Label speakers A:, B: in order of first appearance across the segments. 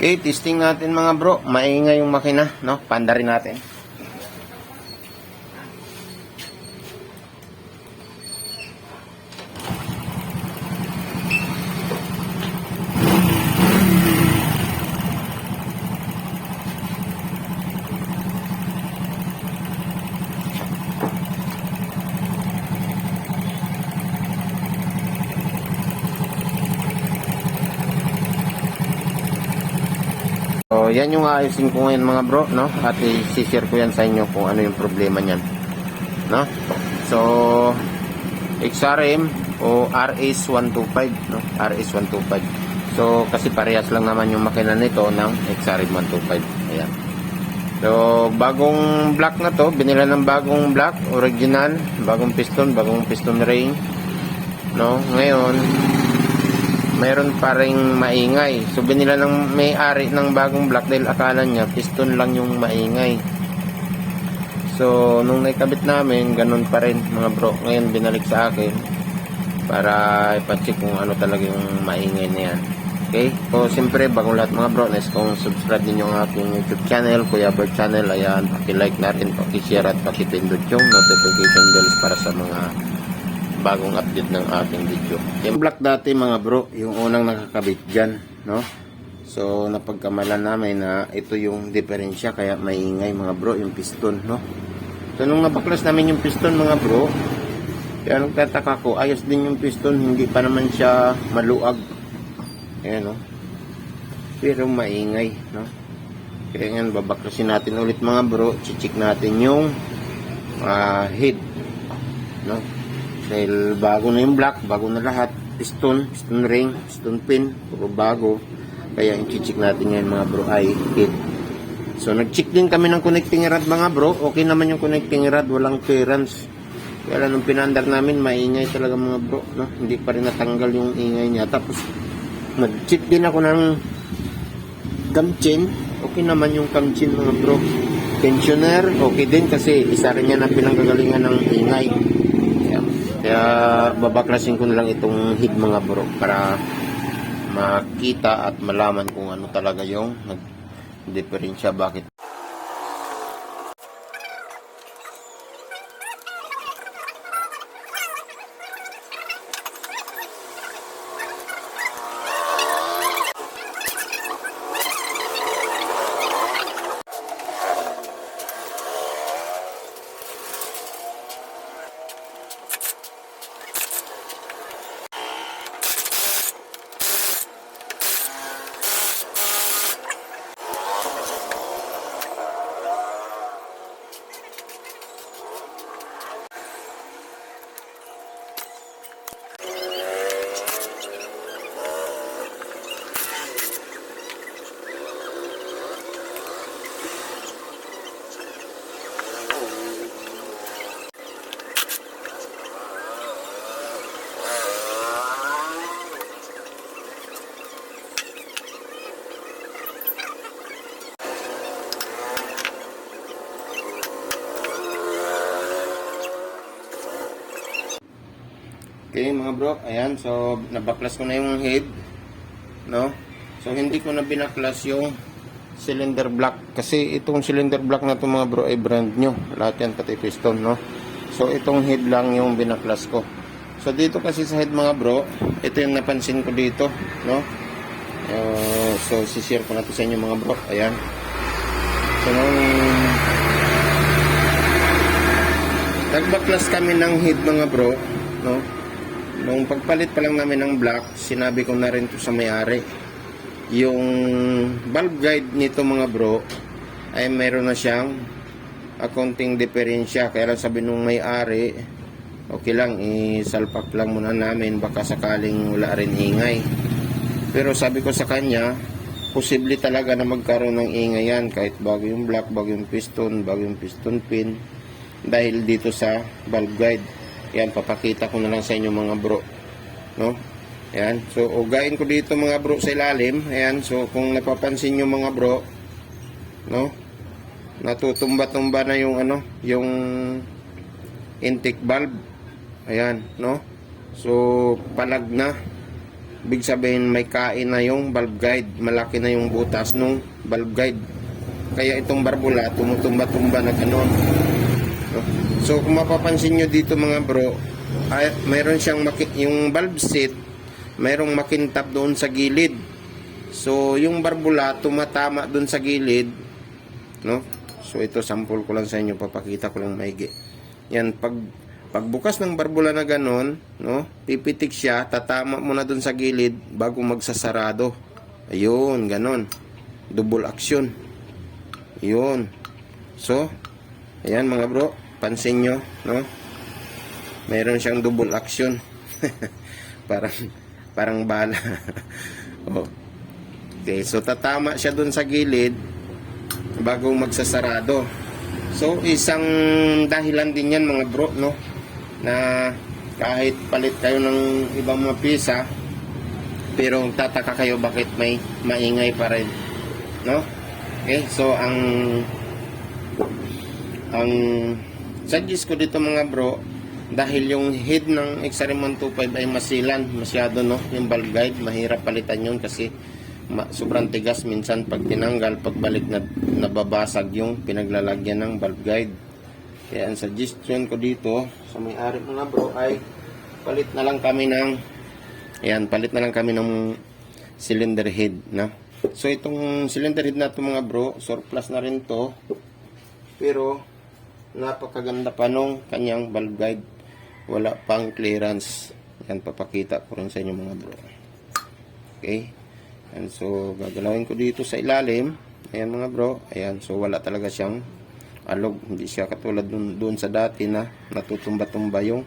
A: Okay, testing natin mga bro. Maingay yung makina, no? Panda rin natin. Yan yung ayusin ko ngayon mga bro, no? At i-share ko yan sa inyo kung ano yung problema niyan. No? So, XRM o RS125, no? RS125. So, kasi parehas lang naman yung makina nito ng XRM125. Ayan. So, bagong block na to, binila ng bagong block, original, bagong piston, bagong piston ring. No? Ngayon, mayroon pa ring maingay. So binila ng may-ari ng bagong block dahil akala niya piston lang yung maingay. So nung naikabit namin, ganun pa rin mga bro. Ngayon binalik sa akin para ipacheck kung ano talaga yung maingay na yan. Okay? So siyempre bagong lahat mga bro, nice kung subscribe din yung aking YouTube channel, Kuya Bird channel. Ayan, paki-like na rin, paki-share at paki-pindot yung notification bells para sa mga bagong update ng ating video. Yung block dati mga bro, yung unang nakakabit dyan, no? So, napagkamalan namin na ito yung diferensya, kaya maingay mga bro, yung piston, no? So, nung napaklas namin yung piston mga bro, kaya nagtataka ko, ayos din yung piston, hindi pa naman siya maluag. Ayan, no? Pero maingay, no? Kaya ngayon, babaklasin natin ulit mga bro, chichik natin yung ah, head, no? Dahil bago na yung block, bago na lahat. Piston, piston ring, piston pin, puro bago. Kaya yung chichik natin ngayon mga bro ay hit. So nag-check din kami ng connecting rod mga bro. Okay naman yung connecting rod, walang clearance. Kaya nung pinandar namin, maingay talaga mga bro. No? Hindi pa rin natanggal yung ingay niya. Tapos nag-check din ako ng gamchin. Okay naman yung gamchin mga bro. Pensioner, okay din kasi isa rin yan ang pinanggagalingan ng ingay. Kaya, babaklasin ko na lang itong hid mga bro para makita at malaman kung ano talaga yung nag-diferensya bakit Okay mga bro, ayan, so nabaklas ko na yung head, no? So hindi ko na binaklas yung cylinder block kasi itong cylinder block na to mga bro ay brand new. Lahat yan pati piston, no? So itong head lang yung binaklas ko. So dito kasi sa head mga bro, ito yung napansin ko dito, no? Uh, so sishare ko na to sa inyo mga bro, ayan. So nung nagbaklas kami ng head mga bro, no? Nung pagpalit pa lang namin ng block, sinabi ko na rin to sa may-ari. Yung valve guide nito mga bro, ay meron na siyang accounting diferensya. Kaya lang sabi nung may-ari, okay lang, isalpak lang muna namin, baka sakaling wala rin ingay. Pero sabi ko sa kanya, posible talaga na magkaroon ng ingay yan kahit bago yung block, bago yung piston, bago yung piston pin dahil dito sa valve guide. Yan, papakita ko na lang sa inyo mga bro. No? Yan. So, ugain ko dito mga bro sa ilalim. Ayan. So, kung napapansin nyo mga bro, no? Natutumba-tumba na yung ano, yung intake valve. Ayan, no? So, palag na. big sabihin may kain na yung valve guide. Malaki na yung butas nung valve guide. Kaya itong barbula, tumutumba-tumba na gano'n. So kung mapapansin nyo dito mga bro, ay, mayroon siyang yung valve seat, mayroong makintab doon sa gilid. So yung barbula tumatama doon sa gilid, no? So ito sample ko lang sa inyo, papakita ko lang maigi. Yan pag pagbukas ng barbula na ganon, no? Pipitik siya, tatama mo na doon sa gilid bago magsasarado. Ayun, ganon. Double action. Yun. So, ayan mga bro, pansin nyo, no? Meron siyang double action. parang parang bala. oh. Okay, so tatama siya dun sa gilid bago magsasarado. So, isang dahilan din yan mga bro, no? Na kahit palit kayo ng ibang mga pisa, pero tataka kayo bakit may maingay pa rin. No? Okay, so ang ang suggest ko dito mga bro, dahil yung head ng XRM125 ay masilan masyado no, yung valve guide, mahirap palitan yun kasi sobrang tigas minsan pag tinanggal, pagbalik na nababasag yung pinaglalagyan ng valve guide. Kaya ang suggestion ko dito sa may-ari mga bro ay palit na lang kami ng ayan, palit na lang kami ng cylinder head na. So itong cylinder head na to mga bro, surplus na rin to. Pero napakaganda pa nung kanyang valve guide. Wala pang clearance. Yan papakita ko rin sa inyo mga bro. Okay. And so gagalawin ko dito sa ilalim. Ayan mga bro. Ayan so wala talaga siyang alog. Hindi siya katulad dun, dun sa dati na natutumba-tumba yung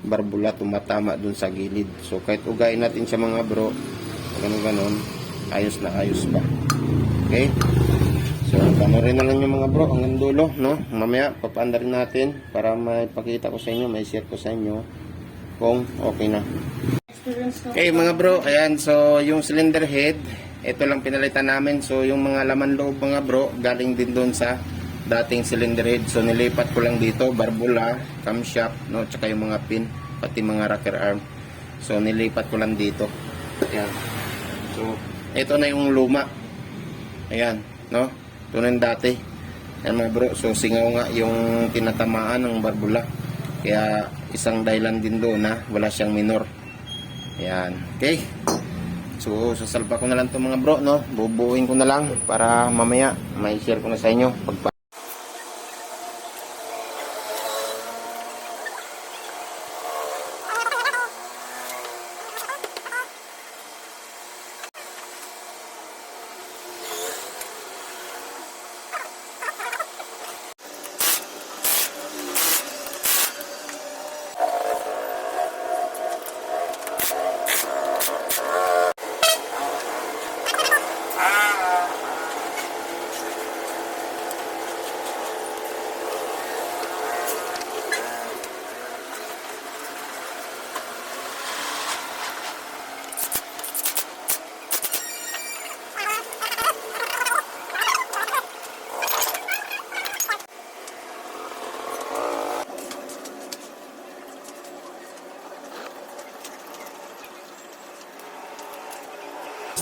A: barbula tumatama dun sa gilid. So kahit ugayin natin siya mga bro, ganun ganon ayos na ayos pa. Okay? Panorin na lang yung mga bro hanggang dulo, no? Mamaya, papaanda rin natin para maipakita ko sa inyo, may share ko sa inyo kung okay na. Okay mga bro, ayan, so yung cylinder head, ito lang pinalitan namin. So, yung mga laman loob mga bro, galing din doon sa dating cylinder head. So, nilipat ko lang dito, barbula, camshaft, no? Tsaka yung mga pin, pati mga rocker arm. So, nilipat ko lang dito. Ayan. So, ito na yung luma. Ayan, no? Ito na dati. Ayan mga bro, so singaw nga yung tinatamaan ng barbula. Kaya isang dahilan din doon na wala siyang minor. Ayan, okay? So, sasalba ko na lang to mga bro, no? Bubuuin ko na lang para mamaya may share ko na sa inyo. Pagpa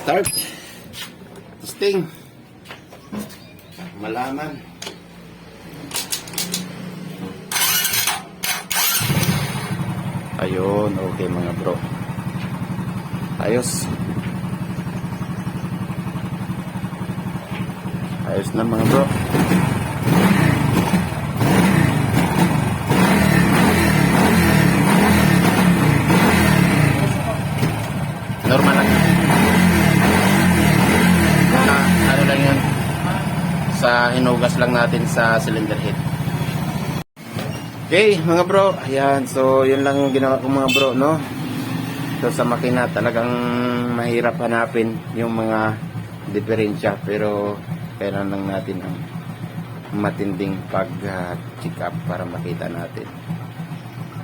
A: Start. Testing. Malaman. Ayun, okay mga bro. Ayos. Ayos na mga bro. Sa hinugas lang natin sa cylinder head. Okay, mga bro. Ayan, so yun lang yung ginawa ko mga bro, no? So sa makina talagang mahirap hanapin yung mga diferensya pero kailan lang natin ang matinding pag-check up para makita natin.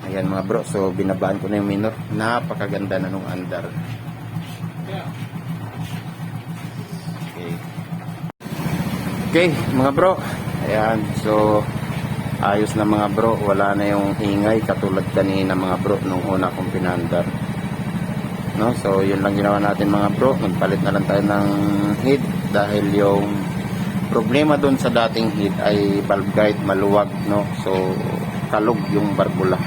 A: Ayan mga bro, so binabaan ko na yung minor. Napakaganda na nung andar. Okay. Okay, mga bro. Ayan, so ayos na mga bro. Wala na yung ingay katulad kanina mga bro nung una kong pinandar. no? So, yun lang ginawa natin mga bro. Nagpalit na lang tayo ng head dahil yung problema doon sa dating head ay valve guide maluwag, no? So, kalog yung barbula.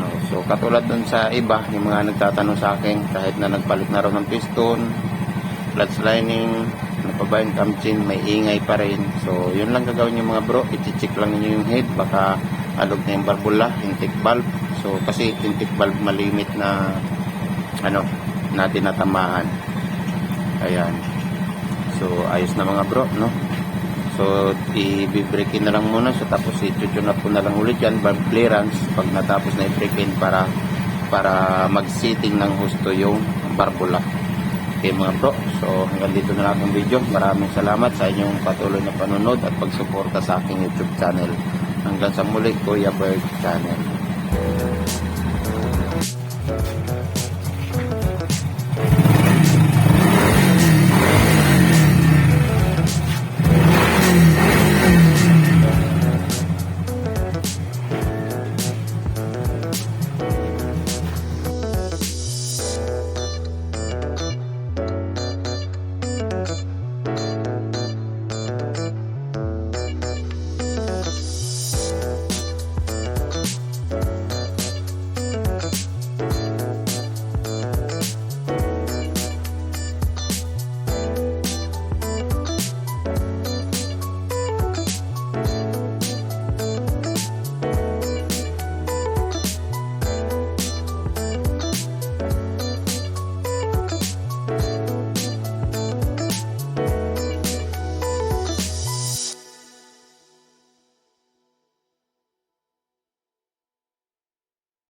A: No? So, katulad doon sa iba, yung mga nagtatanong sa akin, kahit na nagpalit na raw ng piston, clutch lining, pa ba yung cam chain, may ingay pa rin. So, yun lang gagawin yung mga bro. I-check lang niyo yung head. Baka alog na yung barbula, intake valve. So, kasi intake valve malimit na ano, na tinatamaan. Ayan. So, ayos na mga bro, no? So, i-break in na lang muna. So, tapos i-tune up ko na lang ulit yan, valve clearance, pag natapos na i-break in para para mag-sitting ng husto yung barbula. Okay mga bro, so hanggang dito na lang ang video. Maraming salamat sa inyong patuloy na panonood at pagsuporta sa aking YouTube channel. Hanggang sa muli, Kuya Bird Channel.